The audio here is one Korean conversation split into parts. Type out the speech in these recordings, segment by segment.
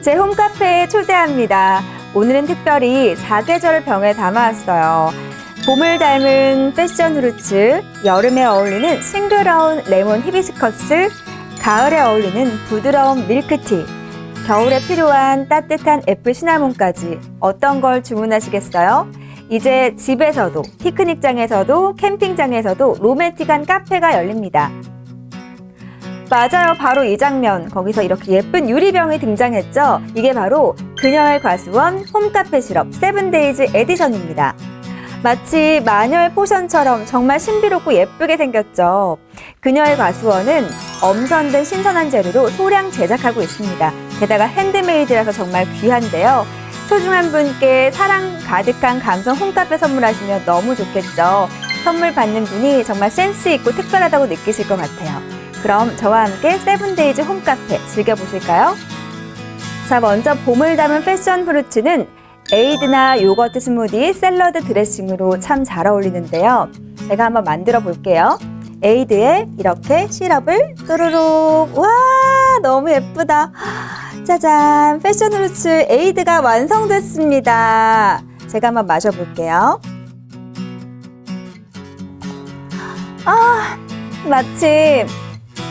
제 홈카페에 초대합니다. 오늘은 특별히 사계절 병에 담아왔어요. 봄을 닮은 패션 후르츠, 여름에 어울리는 싱그러운 레몬 히비스커스, 가을에 어울리는 부드러운 밀크티, 겨울에 필요한 따뜻한 애플 시나몬까지 어떤 걸 주문하시겠어요? 이제 집에서도, 피크닉장에서도, 캠핑장에서도 로맨틱한 카페가 열립니다. 맞아요. 바로 이 장면. 거기서 이렇게 예쁜 유리병이 등장했죠. 이게 바로 그녀의 과수원 홈카페 시럽 세븐데이즈 에디션입니다. 마치 마녀의 포션처럼 정말 신비롭고 예쁘게 생겼죠. 그녀의 과수원은 엄선된 신선한 재료로 소량 제작하고 있습니다. 게다가 핸드메이드라서 정말 귀한데요. 소중한 분께 사랑 가득한 감성 홈카페 선물하시면 너무 좋겠죠. 선물 받는 분이 정말 센스 있고 특별하다고 느끼실 것 같아요. 그럼 저와 함께 세븐데이즈 홈카페 즐겨보실까요? 자, 먼저 봄을 담은 패션 프루츠는 에이드나 요거트 스무디, 샐러드 드레싱으로 참 잘 어울리는데요. 제가 한번 만들어 볼게요. 에이드에 이렇게 시럽을 또르륵. 와, 너무 예쁘다. 짜잔, 패션 프루츠 에이드가 완성됐습니다. 제가 한번 마셔볼게요. 아, 마침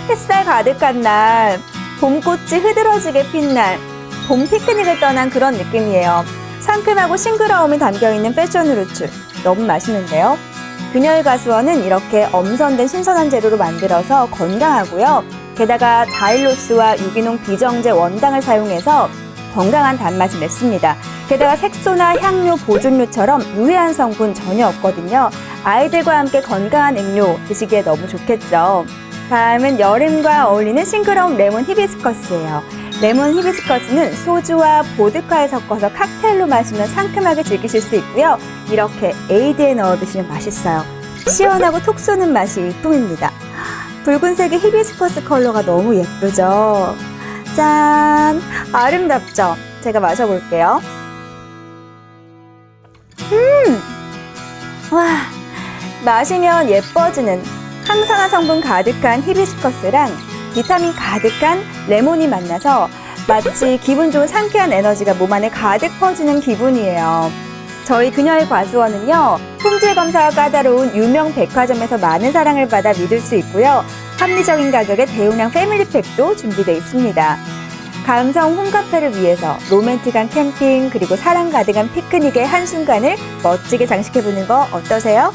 햇살 가득한 날, 봄꽃이 흐드러지게 핀 날, 봄 피크닉을 떠난 그런 느낌이에요. 상큼하고 싱그러움이 담겨있는 패션 후르츠. 너무 맛있는데요? 그녀의 가수원은 이렇게 엄선된 신선한 재료로 만들어서 건강하고요. 게다가 자일로스와 유기농 비정제 원당을 사용해서 건강한 단맛을 냈습니다. 게다가 색소나 향료, 보존료처럼 유해한 성분 전혀 없거든요. 아이들과 함께 건강한 음료 드시기에 너무 좋겠죠. 다음은 여름과 어울리는 싱그러운 레몬 히비스커스예요. 레몬 히비스커스는 소주와 보드카에 섞어서 칵테일로 마시면 상큼하게 즐기실 수 있고요. 이렇게 에이드에 넣어 드시면 맛있어요. 시원하고 톡 쏘는 맛이 일품입니다. 붉은색의 히비스커스 컬러가 너무 예쁘죠? 짠! 아름답죠? 제가 마셔볼게요. 음! 와! 마시면 예뻐지는 항산화 성분 가득한 히비스커스랑 비타민 가득한 레몬이 만나서 마치 기분 좋은 상쾌한 에너지가 몸 안에 가득 퍼지는 기분이에요. 저희 그녀의 과수원은요, 품질 검사가 까다로운 유명 백화점에서 많은 사랑을 받아 믿을 수 있고요. 합리적인 가격의 대용량 패밀리팩도 준비되어 있습니다. 감성 홈카페를 위해서 로맨틱한 캠핑 그리고 사랑 가득한 피크닉의 한순간을 멋지게 장식해보는 거 어떠세요?